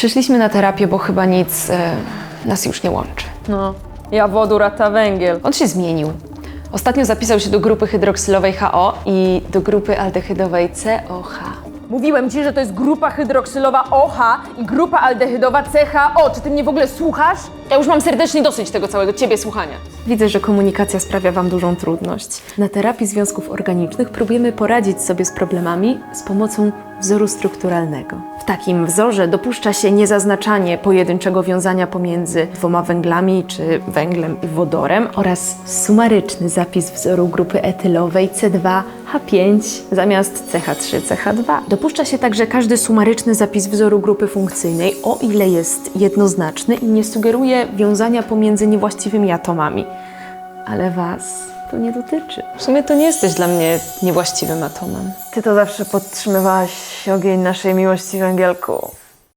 Przyszliśmy na terapię, bo chyba nic e, nas już nie łączy. No, ja wodór, a ta węgiel. On się zmienił. Ostatnio zapisał się do grupy hydroksylowej HO i do grupy aldehydowej COH. Mówiłem ci, że to jest grupa hydroksylowa OH i grupa aldehydowa CHO. Czy ty mnie w ogóle słuchasz? Ja już mam serdecznie dosyć tego całego ciebie słuchania. Widzę, że komunikacja sprawia Wam dużą trudność. Na terapii związków organicznych próbujemy poradzić sobie z problemami z pomocą wzoru strukturalnego. W takim wzorze dopuszcza się niezaznaczanie pojedynczego wiązania pomiędzy dwoma węglami czy węglem i wodorem oraz sumaryczny zapis wzoru grupy etylowej C2H5 zamiast CH3CH2. Dopuszcza się także każdy sumaryczny zapis wzoru grupy funkcyjnej, o ile jest jednoznaczny i nie sugeruje wiązania pomiędzy niewłaściwymi atomami. Ale Was to nie dotyczy. W sumie to nie jesteś dla mnie niewłaściwym atomem. Ty to zawsze podtrzymywałaś ogień naszej miłości, węgielku.